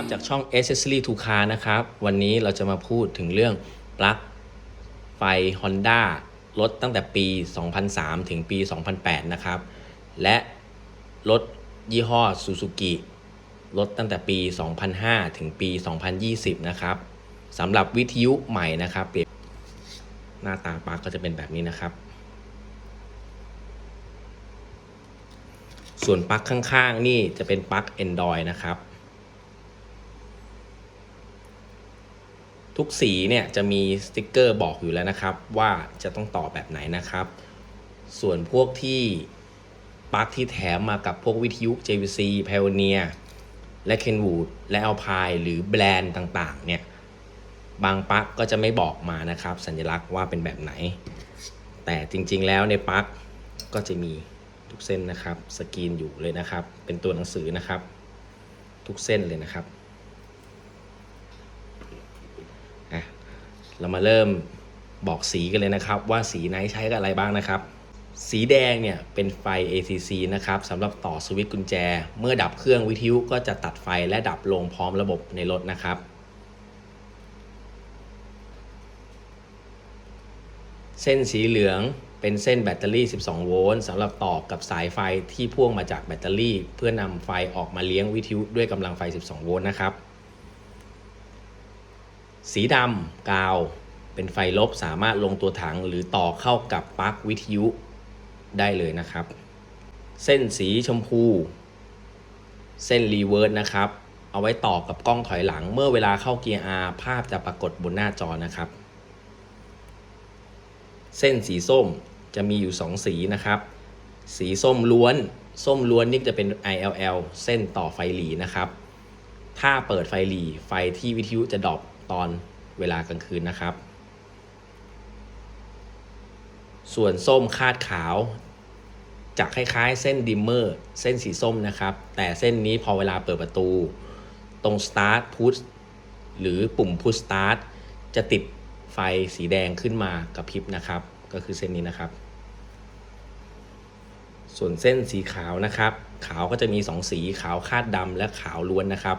ครับจากช่อง Accessory to Car นะครับ วันนี้เราจะมาพูดถึงเรื่องปลั๊กไฟ Honda รถตั้งแต่ปี 2003 ถึงปี 2008 นะครับ และรถยี่ห้อ Suzuki รถตั้งแต่ปี 2005 ถึงปี 2020 นะครับสำหรับวิทยุใหม่นะครับเปรียบหน้าตาปลั๊กก็จะเป็นแบบนี้นะครับ ส่วนปลั๊กข้างๆ นี่จะเป็นปลั๊ก Android นะครับ ทุกสีเนี่ยจะมีสติกเกอร์บอกอยู่แล้วนะครับ ว่าจะต้องต่อแบบไหนนะครับ ส่วนพวกที่ปลั๊กที่แถมมากับพวกวิทยุ JVC Pioneer และ Kenwood และ Alpine หรือแบรนด์ต่างๆ เนี่ย บางปลั๊กก็จะไม่บอกมานะครับ สัญลักษณ์ว่าเป็นแบบไหน แต่จริงๆแล้วในปลั๊กก็จะมีทุกเส้นนะครับ สกรีนอยู่เลยนะครับ เป็นตัวหนังสือนะครับ ทุกเส้นเลยนะครับ อะ เรามาเริ่มบอกสีกันเลยนะครับ ว่าสีไหนใช้กับอะไรบ้างนะครับ สีแดงเนี่ยเป็นไฟ ACC นะครับสำหรับต่อสวิตช์กุญแจ เมื่อดับเครื่องวิทยุก็จะตัดไฟและดับลงพร้อมระบบในรถนะครับ เส้นสีเหลืองเป็นเส้นแบตเตอรี่ 12 โวลต์สำหรับต่อกับสายไฟที่พ่วงมาจากแบตเตอรี่ เพื่อนำไฟออกมาเลี้ยงวิทยุด้วยกำลังไฟ 12 โวลต์นะครับ สีดำกาว เป็นไฟลบสามารถลงตัวถังหรือต่อเข้ากับปลั๊กวิทยุได้เลยนะครับ เส้นสีชมพู เส้นรีเวิร์สนะครับ เอาไว้ต่อกับกล้องถอยหลัง เมื่อเวลาเข้าเกียร์ R ภาพจะปรากฏบนหน้าจอนะครับ เส้นสีส้มจะมีอยู่ 2 สีนะครับ สีส้มล้วน ส้มล้วนนี่จะเป็น ILL เส้นต่อไฟหลีนะครับ ถ้าเปิดไฟหลีไฟที่วิทยุจะดรอป ตอนเวลากลางคืนนะครับ ส่วนส้มคาดขาวจะคล้ายๆ เส้นดิมเมอร์เส้นสีส้มนะครับ แต่เส้นนี้พอเวลาเปิดประตู ตรง start push หรือปุ่ม push start จะติดไฟสีแดงขึ้นมากระพริบนะครับ ก็คือเส้นนี้นะครับ ส่วนเส้นสีขาวนะครับ ขาวก็จะมี 2 สีขาวคาดดำและขาวล้วนนะครับ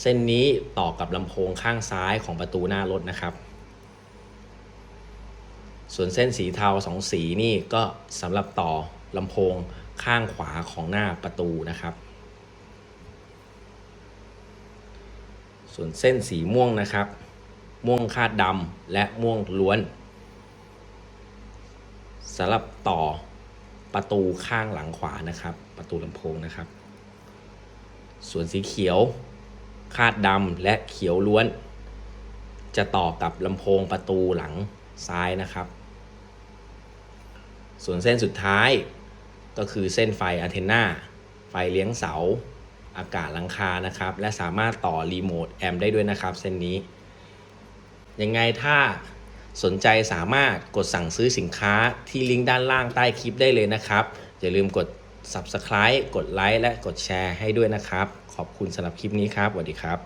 เส้นนี้ต่อกับลำโพงข้างซ้ายของประตูหน้ารถนะครับ ส่วนเส้นสีเทาสองสีนี่ก็สำหรับต่อลำโพงข้างขวาของหน้าประตูนะครับ ส่วนเส้นสีม่วงนะครับ ม่วงคาดดำและม่วงล้วนสำหรับต่อ ประตูข้างหลังขวานะครับ ประตูลำโพงนะครับ ส่วนสีเขียวคาดดำและเขียวล้วน จะต่อกับลำโพงประตูหลังซ้ายนะครับ ส่วนเส้นสุดท้ายก็คือเส้นไฟอะเทนนาไฟเลี้ยงเสา อากาศหลังคานะครับ และสามารถต่อรีโมทแอมได้ด้วยนะครับ เส้นนี้ ยังไงถ้า สนใจสามารถกดสั่งซื้อสินค้าที่ลิงก์ด้านล่างใต้คลิปได้เลยนะครับ อย่าลืมกด Subscribe กดไลค์และกดแชร์ให้ด้วยนะครับ ขอบคุณสำหรับคลิปนี้ครับสวัสดีครับ